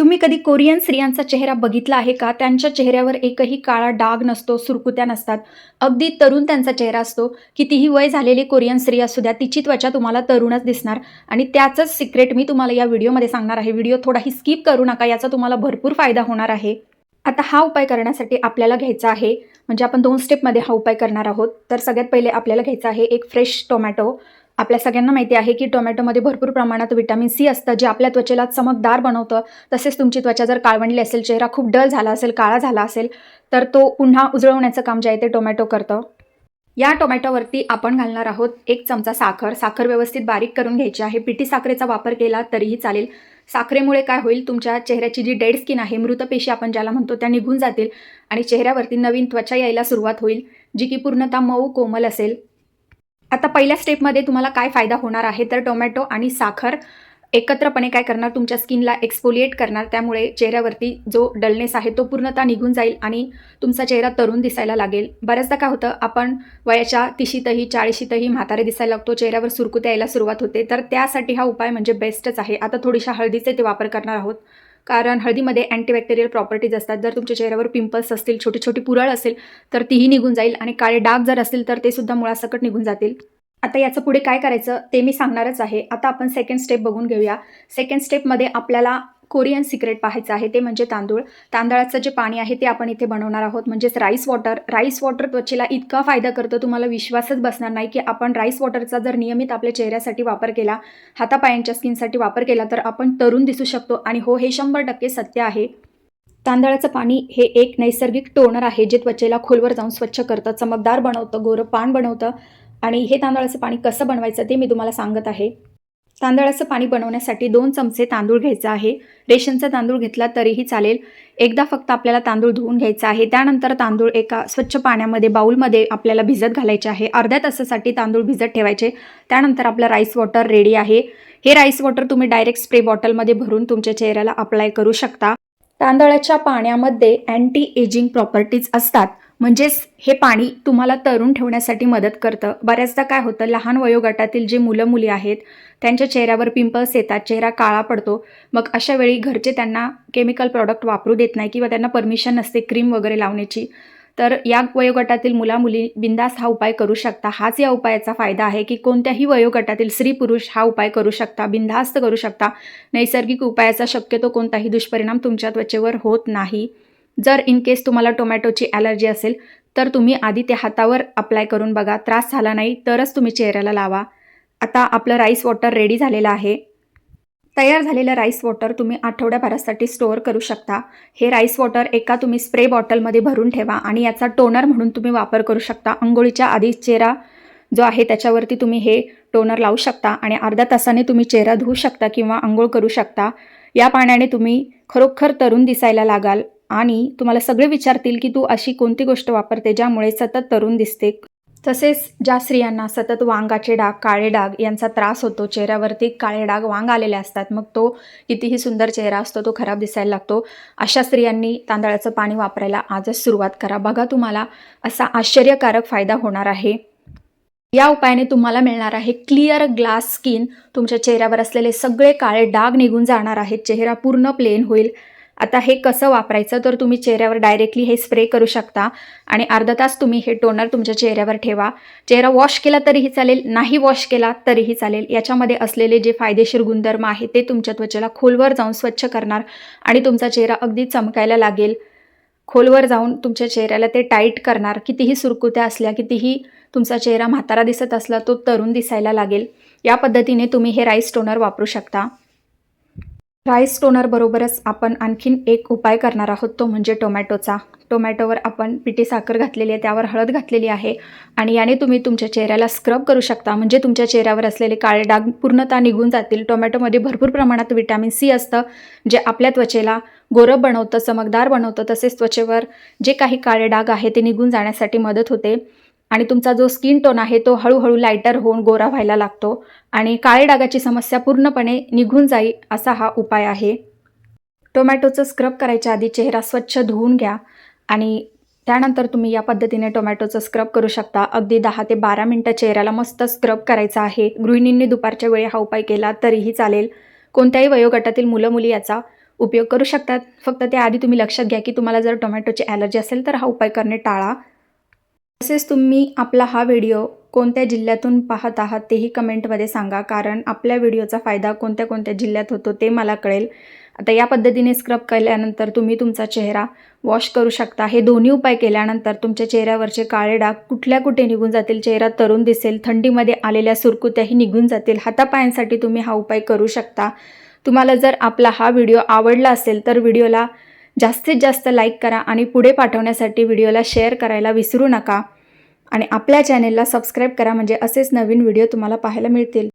तुम्ही कधी कोरियन स्त्रियांचा चेहरा बघितला आहे का? त्यांच्या चेहऱ्यावर एकही काळा डाग नसतो सुरकुत्या नसतात. अगदी तरुण त्यांचा चेहरा असतो. कितीही वय झालेली कोरियन स्त्री असू द्या तिची त्वचा तुम्हाला तरुणच दिसणार. आणि त्याचंच सिक्रेट मी तुम्हाला या व्हिडिओमध्ये सांगणार आहे. व्हिडिओ थोडाही स्किप करू नका याचा तुम्हाला भरपूर फायदा होणार आहे. आता हा उपाय करण्यासाठी आपल्याला घ्यायचा आहे म्हणजे आपण दोन स्टेपमध्ये हा उपाय करणार आहोत. तर सगळ्यात पहिले आपल्याला घ्यायचा आहे एक फ्रेश टोमॅटो आपल्या सगळ्यांना माहिती आहे की टोमॅटोमध्ये भरपूर प्रमाणात विटॅमिन सी असतं जे आपल्या त्वचेला चमकदार बनवतं. तसेच तुमची त्वचा जर काळवंडली असेल चेहरा खूप डल झाला असेल काळा झाला असेल तर तो पुन्हा उजळवण्याचं काम जे आहे ते टोमॅटो करतं. या टोमॅटोवरती आपण घालणार आहोत एक चमचा साखर. साखर व्यवस्थित बारीक करून घ्यायची आहे. पिठी साखरेचा वापर केला तरीही चालेल. साखरेमुळे काय होईल तुमच्या चेहऱ्याची जी डेड स्किन आहे मृतपेशी आपण ज्याला म्हणतो त्या निघून जातील आणि चेहऱ्यावरती नवीन त्वचा यायला सुरुवात होईल जी की पूर्णतः मऊ कोमल असेल. आता पहिल्या स्टेपमध्ये तुम्हाला काय फायदा होणार आहे? तर टोमॅटो आणि साखर एकत्रपणे काय करणार? तुमच्या स्किनला एक्सपोलिएट करणार. त्यामुळे चेहऱ्यावरती जो डलनेस आहे तो पूर्णतः निघून जाईल आणि तुमचा चेहरा तरुण दिसायला लागेल. बऱ्याचदा काय होतं? आपण वयाच्या तिशीतही चाळीशीतही म्हातारे दिसायला लागतो. चेहऱ्यावर सुरकुत्या यायला सुरुवात होते. तर त्यासाठी हा उपाय म्हणजे बेस्टच आहे. आता थोडीशा हळदीचे ते वापर करणार आहोत. कारण हळदीमध्ये अँटीबॅक्टेरियल प्रॉपर्टीज असतात. जर तुमच्या चेहऱ्यावर पिंपल्स असतील छोटी छोटी पुरळ असेल तर तीही निघून जाईल आणि काळे डाग जर असतील तर ते सुद्धा मुळासकट निघून जातील. आता याचं पुढे काय करायचं ते मी सांगणारच आहे. आता आपण सेकंड स्टेप बघून घेऊया. सेकंड स्टेपमध्ये आपल्याला कोरियन सिक्रेट पाहायचं आहे ते म्हणजे तांदूळ. तांदळाचं जे पाणी आहे ते आपण इथे बनवणार आहोत म्हणजेच राईस वॉटर राईस वॉटर त्वचेला इतका फायदा करतो तुम्हाला विश्वासच बसणार नाही की आपण राईस वॉटरचा जर नियमित आपल्या चेहऱ्यासाठी वापर केला हातापायांच्या स्किनसाठी वापर केला तर आपण तरुण दिसू शकतो. आणि हो हे शंभर टक्के सत्य आहे. तांदळाचं पाणी हे एक नैसर्गिक टोनर आहे जे त्वचेला खोलवर जाऊन स्वच्छ करतं चमकदार बनवतं गोरं पान बनवतं. आणि हे तांदळाचं पाणी कसं बनवायचं ते मी तुम्हाला सांगत आहे. तांदळाचं पाणी बनवण्यासाठी दोन चमचे तांदूळ घ्यायचा आहे. रेशनचा तांदूळ घेतला तरीही चालेल. एकदा फक्त आपल्याला तांदूळ धुवून घ्यायचा आहे. त्यानंतर तांदूळ एका स्वच्छ पाण्यामध्ये बाऊलमध्ये आपल्याला भिजत घालायचे आहे. अर्ध्या तासासाठी तांदूळ भिजत ठेवायचे. त्यानंतर आपलं राईस वॉटर रेडी आहे. हे राईस वॉटर तुम्ही डायरेक्ट स्प्रे बॉटलमध्ये भरून तुमच्या चेहऱ्याला अप्लाय करू शकता. तांदळाच्या पाण्यामध्ये अँटी एजिंग प्रॉपर्टीज असतात. म्हणजेच हे पाणी तुम्हाला तरुण ठेवण्यासाठी मदत करतं. बऱ्याचदा काय होतं लहान वयोगटातील जे मुलं मुली आहेत त्यांच्या चेहऱ्यावर पिंपल्स येतात चेहरा काळा पडतो. मग अशा वेळी घरचे त्यांना केमिकल प्रॉडक्ट वापरू देत नाही किंवा त्यांना परमिशन नसते क्रीम वगैरे लावण्याची. तर या वयोगटातील मुला मुली बिंदास हा उपाय करू शकता. हाच या उपायाचा फायदा आहे की कोणत्याही वयोगटातील स्त्री पुरुष हा उपाय करू शकता बिंधास्त करू शकता. नैसर्गिक उपायाचा शक्यतो कोणताही दुष्परिणाम तुमच्या त्वचेवर होत नाही. जर इन केस तुम्हाला टोमॅटोची ॲलर्जी असेल तर तुम्ही आधी ते हातावर अप्लाय करून बघा. त्रास झाला नाही तरच तुम्ही चेहऱ्याला लावा. आता आपलं राईस वॉटर रेडी झालेलं आहे. तयार झालेलं राईस वॉटर तुम्ही आठवड्याभरासाठी स्टोअर करू शकता. हे राईस वॉटर एका तुम्ही स्प्रे बॉटलमध्ये भरून ठेवा आणि याचा टोनर म्हणून तुम्ही वापर करू शकता. अंघोळीच्या आधी चेहरा जो आहे त्याच्यावरती तुम्ही हे टोनर लावू शकता आणि अर्ध्या तासाने तुम्ही चेहरा धुवू शकता किंवा आंघोळ करू शकता. या पाण्याने तुम्ही खरोखर तरुण दिसायला लागाल आणि तुम्हाला सगळे विचारतील की तू अशी कोणती गोष्ट वापरते ज्यामुळे सतत तरुण दिसते. तसेच ज्या स्त्रियांना सतत वांगाचे डाग काळे डाग यांचा त्रास होतो चेहऱ्यावरती काळे डाग वांग आलेले असतात मग तो कितीही सुंदर चेहरा असतो तो खराब दिसायला लागतो. अशा स्त्रियांनी तांदळाचं पाणी वापरायला आजच सुरुवात करा. बघा तुम्हाला असा आश्चर्यकारक फायदा होणार आहे. या उपायाने तुम्हाला मिळणार आहे क्लिअर ग्लास स्किन. तुमच्या चेहऱ्यावर असलेले सगळे काळे डाग निघून जाणार आहेत. चेहरा पूर्ण प्लेन होईल. आता हे कसं वापरायचं? तर तुम्ही चेहऱ्यावर डायरेक्टली हे स्प्रे करू शकता. आणि अर्धा तास तुम्ही हे टोनर तुमच्या चेहऱ्यावर ठेवा. चेहरा वॉश केला तरीही चालेल. नाही वॉश केला तरीही चालेल. याच्यामध्ये असलेले जे फायदेशीर गुणधर्म आहे ते तुमच्या त्वचेला खोलवर जाऊन स्वच्छ करणार आणि तुमचा चेहरा अगदी चमकायला लागेल. खोलवर जाऊन तुमच्या चेहऱ्याला ते टाईट करणार. कितीही सुरकुत्या असल्या कितीही तुमचा चेहरा म्हातारा दिसत असला तो तरुण दिसायला लागेल. या पद्धतीने तुम्ही हे राईस टोनर वापरू शकता. राईस टोनरबरोबरच आपण आणखीन एक उपाय करणार आहोत तो म्हणजे टोमॅटोचा. टोमॅटोवर आपण पिठी साखर घातलेली आहे त्यावर हळद घातलेली आहे आणि याने तुम्ही तुमच्या चेहऱ्याला स्क्रब करू शकता. म्हणजे तुमच्या चेहऱ्यावर असलेले काळे डाग पूर्णतः निघून जातील. टोमॅटोमध्ये भरपूर प्रमाणात विटॅमिन सी असतं जे आपल्या त्वचेला गोरब बनवतं चमकदार बनवतं. तसेच त्वचेवर जे काही काळे डाग आहे ते निघून जाण्यासाठी मदत होते. आणि तुमचा जो स्किन टोन आहे तो हळूहळू लायटर होऊन गोरा व्हायला लागतो आणि काळे डागाची समस्या पूर्णपणे निघून जाईल असा हा उपाय आहे. टोमॅटोचं स्क्रब करायच्या आधी चेहरा स्वच्छ धुवून घ्या आणि त्यानंतर तुम्ही या पद्धतीने टोमॅटोचं स्क्रब करू शकता. अगदी दहा ते बारा मिनटं चेहऱ्याला मस्त स्क्रब करायचं आहे. गृहिणींनी दुपारच्या वेळी हा उपाय केला तरीही चालेल. कोणत्याही वयोगटातील मुलं मुली याचा उपयोग करू शकतात. फक्त त्याआधी तुम्ही लक्षात घ्या की तुम्हाला जर टोमॅटोची ॲलर्जी असेल तर हा उपाय करणे टाळा. तसेच तुम्ही आपला हा व्हिडिओ कोणत्या जिल्ह्यातून पाहत आहात तेही कमेंटमध्ये सांगा. कारण आपल्या व्हिडिओचा फायदा कोणत्या कोणत्या जिल्ह्यात होतो ते मला कळेल. आता या पद्धतीने स्क्रब केल्यानंतर तुम्ही तुमचा चेहरा वॉश करू शकता. हे दोन्ही उपाय केल्यानंतर तुमच्या चेहऱ्यावरचे काळे डाग कुठल्या कुठे निघून जातील? चेहरा तरुण दिसेल थंडीमध्ये आलेल्या सुरकुत्याही निघून जातील. हातापायांसाठी तुम्ही हा उपाय करू शकता. तुम्हाला जर आपला हा व्हिडिओ आवडला असेल तर व्हिडिओला जास्तीत जास्त लाईक करा आणि पुढे पाठवण्यासाठी व्हिडिओला शेअर करायला विसरू नका. आणि आपल्या चॅनेलला सबस्क्राईब करा म्हणजे असेच नवीन व्हिडिओ तुम्हाला पाहायला मिळतील.